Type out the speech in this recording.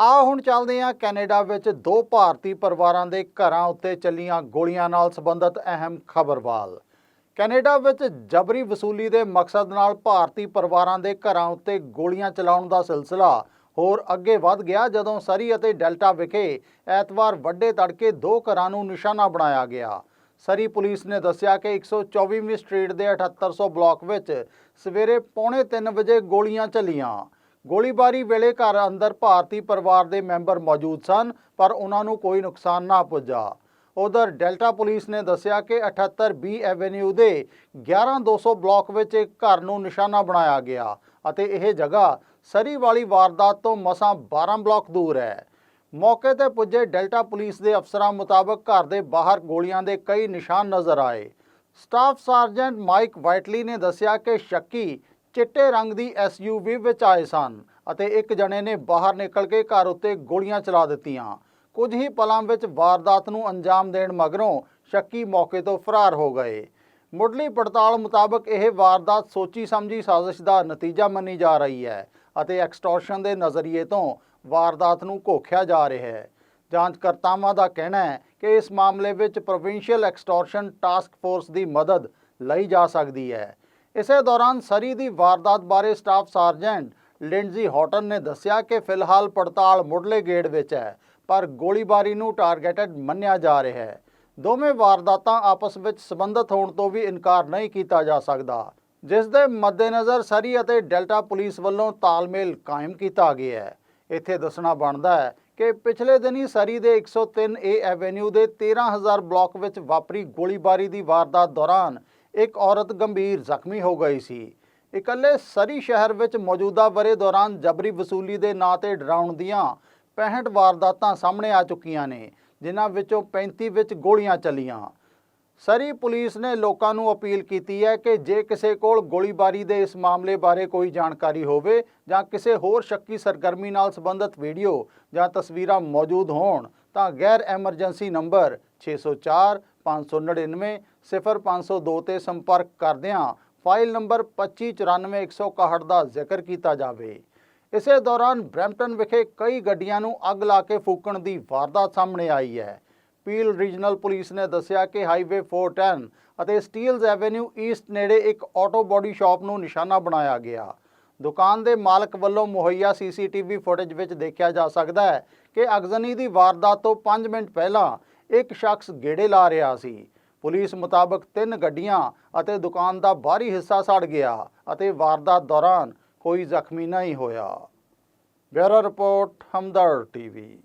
ਆ ਹੁਣ ਚੱਲਦੇ ਹਾਂ ਕੈਨੇਡਾ ਵਿੱਚ ਦੋ ਭਾਰਤੀ ਪਰਿਵਾਰਾਂ ਦੇ ਘਰਾਂ ਉੱਤੇ ਚੱਲੀਆਂ ਗੋਲੀਆਂ ਨਾਲ ਸੰਬੰਧਿਤ ਅਹਿਮ ਖਬਰਵਾਲ। ਕੈਨੇਡਾ ਵਿੱਚ ਜਬਰੀ ਵਸੂਲੀ ਦੇ ਮਕਸਦ ਨਾਲ ਭਾਰਤੀ ਪਰਿਵਾਰਾਂ ਦੇ ਘਰਾਂ ਉੱਤੇ ਗੋਲੀਆਂ ਚਲਾਉਣ ਦਾ ਸਿਲਸਿਲਾ ਹੋਰ ਅੱਗੇ ਵੱਧ ਗਿਆ ਜਦੋਂ ਸਰੀ ਅਤੇ ਡੈਲਟਾ ਵਿਖੇ ਐਤਵਾਰ ਵੱਡੇ ਤੜਕੇ ਦੋ ਘਰਾਂ ਨੂੰ ਨਿਸ਼ਾਨਾ ਬਣਾਇਆ ਗਿਆ। ਸਰੀ ਪੁਲਿਸ ਨੇ ਦੱਸਿਆ ਕਿ 124ਵੀਂ ਸਟਰੀਟ ਦੇ 7800 ਬਲਾਕ ਵਿੱਚ ਸਵੇਰੇ ਪੌਣੇ 3 ਵਜੇ ਗੋਲੀਆਂ ਚੱਲੀਆਂ। ਗੋਲੀਬਾਰੀ ਵੇਲੇ ਘਰ ਅੰਦਰ ਭਾਰਤੀ ਪਰਿਵਾਰ ਦੇ ਮੈਂਬਰ ਮੌਜੂਦ ਸਨ, ਪਰ ਉਹਨਾਂ ਨੂੰ ਕੋਈ ਨੁਕਸਾਨ ਨਾ ਪੁੱਜਾ। ਉਧਰ ਡੈਲਟਾ ਪੁਲਿਸ ਨੇ ਦੱਸਿਆ ਕਿ 78 ਬੀ ਐਵੇਨਿਊ ਦੇ 11200 ਬਲਾਕ ਵਿੱਚ ਇੱਕ ਘਰ ਨੂੰ ਨਿਸ਼ਾਨਾ ਬਣਾਇਆ ਗਿਆ ਅਤੇ ਇਹ ਜਗ੍ਹਾ ਸਰੀ ਵਾਲੀ ਵਾਰਦਾਤ ਤੋਂ ਮਸਾਂ 12 ਬਲਾਕ ਦੂਰ ਹੈ। ਮੌਕੇ ਤੇ ਪੁੱਜੇ ਡੈਲਟਾ ਪੁਲਿਸ ਦੇ ਅਫਸਰਾਂ ਮੁਤਾਬਕ ਘਰ ਦੇ ਬਾਹਰ ਗੋਲੀਆਂ ਦੇ ਕਈ ਨਿਸ਼ਾਨ ਨਜ਼ਰ ਆਏ। ਸਟਾਫ ਸਰਜੈਂਟ ਮਾਈਕ ਵਾਈਟਲੀ ਨੇ ਦੱਸਿਆ ਕਿ ਸ਼ੱਕੀ ਚਿੱਟੇ ਰੰਗ ਦੀ ਐਸਯੂਵੀ ਵਿੱਚ ਆਏ ਸਨ ਅਤੇ ਇੱਕ ਜਣੇ ਨੇ ਬਾਹਰ ਨਿਕਲ ਕੇ ਘਰ ਉੱਤੇ ਗੋਲੀਆਂ ਚਲਾ ਦਿੱਤੀਆਂ। ਕੁਝ ਹੀ ਪਲਾਂ ਵਿੱਚ ਵਾਰਦਾਤ ਨੂੰ ਅੰਜਾਮ ਦੇਣ ਮਗਰੋਂ ਸ਼ੱਕੀ ਮੌਕੇ ਤੋਂ ਫਰਾਰ ਹੋ ਗਏ। ਮੁੱਢਲੀ ਪੜਤਾਲ ਮੁਤਾਬਕ ਇਹ ਵਾਰਦਾਤ ਸੋਚੀ ਸਮਝੀ ਸਾਜ਼ਿਸ਼ ਦਾ ਨਤੀਜਾ ਮੰਨੀ ਜਾ ਰਹੀ ਹੈ ਅਤੇ ਐਕਸਟੋਰਸ਼ਨ ਦੇ ਨਜ਼ਰੀਏ ਤੋਂ ਵਾਰਦਾਤ ਨੂੰ ਘੋਖਿਆ ਜਾ ਰਿਹਾ ਹੈ। ਜਾਂਚਕਰਤਾਵਾਂ ਦਾ ਕਹਿਣਾ ਹੈ ਕਿ ਇਸ ਮਾਮਲੇ ਵਿੱਚ ਪ੍ਰੋਵਿੰਸ਼ੀਅਲ ਐਕਸਟੋਰਸ਼ਨ ਟਾਸਕ ਫੋਰਸ ਦੀ ਮਦਦ ਲਈ ਜਾ ਸਕਦੀ ਹੈ। ਇਸੇ ਦੌਰਾਨ ਸਰੀ ਦੀ ਵਾਰਦਾਤ ਬਾਰੇ ਸਟਾਫ ਸਰਜੈਂਟ ਲਿੰਡਜ਼ੀ ਹੌਟਨ ਨੇ ਦੱਸਿਆ ਕਿ ਫਿਲਹਾਲ ਪੜਤਾਲ ਮੁੱਢਲੇ ਗੇੜ ਵਿੱਚ ਹੈ, ਪਰ ਗੋਲੀਬਾਰੀ ਨੂੰ ਟਾਰਗੇਟਡ ਮੰਨਿਆ ਜਾ ਰਿਹਾ ਹੈ। ਦੋਵੇਂ ਵਾਰਦਾਤਾਂ ਆਪਸ ਵਿੱਚ ਸੰਬੰਧਿਤ ਹੋਣ ਤੋਂ ਵੀ ਇਨਕਾਰ ਨਹੀਂ ਕੀਤਾ ਜਾ ਸਕਦਾ, ਜਿਸ ਦੇ ਮੱਦੇਨਜ਼ਰ ਸਰੀ ਅਤੇ ਡੈਲਟਾ ਪੁਲਿਸ ਵੱਲੋਂ ਤਾਲਮੇਲ ਕਾਇਮ ਕੀਤਾ ਗਿਆ ਹੈ। ਇੱਥੇ ਦੱਸਣਾ ਬਣਦਾ ਹੈ ਕਿ ਪਿਛਲੇ ਦਿਨੀ ਸਰੀ ਦੇ 103 ਏ ਐਵੇਨਿਊ ਦੇ 13000 ਬਲਾਕ ਵਿੱਚ ਵਾਪਰੀ ਗੋਲੀਬਾਰੀ ਦੀ ਵਾਰਦਾਤ ਦੌਰਾਨ ਇੱਕ ਔਰਤ ਗੰਭੀਰ ਜ਼ਖਮੀ ਹੋ ਗਈ ਸੀ। ਇਕੱਲੇ ਸਰੀ ਸ਼ਹਿਰ ਵਿੱਚ ਮੌਜੂਦਾ ਵਰੇ ਦੌਰਾਨ ਜਬਰੀ ਵਸੂਲੀ ਦੇ ਨਾਂ ਤੇ ਡਰਾਉਣ ਦੀਆਂ 65 ਵਾਰਦਾਤਾਂ ਸਾਹਮਣੇ ਆ ਚੁੱਕੀਆਂ ਨੇ, ਜਿਨ੍ਹਾਂ ਵਿੱਚੋਂ 35 ਵਿੱਚ ਗੋਲੀਆਂ ਚੱਲੀਆਂ। ਸਰੀ ਪੁਲਿਸ ਨੇ ਲੋਕਾਂ ਨੂੰ ਅਪੀਲ ਕੀਤੀ ਹੈ ਕਿ ਜੇ ਕਿਸੇ ਕੋਲ ਗੋਲੀਬਾਰੀ ਦੇ ਇਸ ਮਾਮਲੇ ਬਾਰੇ ਕੋਈ ਜਾਣਕਾਰੀ ਹੋਵੇ ਜਾਂ ਕਿਸੇ ਹੋਰ ਸ਼ੱਕੀ ਸਰਗਰਮੀ ਨਾਲ ਸੰਬੰਧਿਤ ਵੀਡੀਓ ਜਾਂ ਤਸਵੀਰਾਂ ਮੌਜੂਦ ਹੋਣ, ਤਾਂ ਗੈਰ ਐਮਰਜੈਂਸੀ ਨੰਬਰ 604 599 0502 ਤੇ ਸੰਪਰਕ ਕਰਦਿਆਂ ਫਾਈਲ ਨੰਬਰ 2594161 ਦਾ ਜ਼ਿਕਰ ਕੀਤਾ ਜਾਵੇ। ਇਸੇ ਦੌਰਾਨ ਬ੍ਰੈਂਪਟਨ ਵਿਖੇ ਕਈ ਗੱਡੀਆਂ ਨੂੰ ਅੱਗ ਲਾ ਕੇ ਫੂਕਣ ਦੀ ਵਾਰਦਾਤ ਸਾਹਮਣੇ ਆਈ ਹੈ। ਪੀਲ ਰੀਜਨਲ ਪੁਲਿਸ ਨੇ ਦੱਸਿਆ ਕਿ ਹਾਈਵੇ 410 ਅਤੇ ਸਟੀਲਜ਼ ਐਵੇਨਿਊ ਈਸਟ ਨੇੜੇ ਇੱਕ ਆਟੋ ਬਾਡੀ ਸ਼ਾਪ ਨੂੰ ਨਿਸ਼ਾਨਾ ਬਣਾਇਆ ਗਿਆ। ਦੁਕਾਨ ਦੇ ਮਾਲਕ ਵੱਲੋਂ ਮੁਹੱਈਆ ਸੀਸੀਟੀਵੀ ਫੁਟੇਜ ਵਿੱਚ ਦੇਖਿਆ ਜਾ ਸਕਦਾ ਹੈ ਕਿ ਅਗਜ਼ਨੀ ਦੀ ਵਾਰਦਾਤ ਤੋਂ 5 ਮਿੰਟ ਪਹਿਲਾਂ ਇੱਕ ਸ਼ਖਸ ਗੇੜੇ ਲਾ ਰਿਹਾ ਸੀ। ਪੁਲਿਸ ਮੁਤਾਬਕ ਤਿੰਨ ਗੱਡੀਆਂ ਅਤੇ ਦੁਕਾਨ ਦਾ ਬਾਹਰੀ ਹਿੱਸਾ ਸੜ ਗਿਆ ਅਤੇ ਵਾਰਦਾਤ ਦੌਰਾਨ ਕੋਈ ਜ਼ਖਮੀ ਨਹੀਂ ਹੋਇਆ। Bureau report Hamdard TV.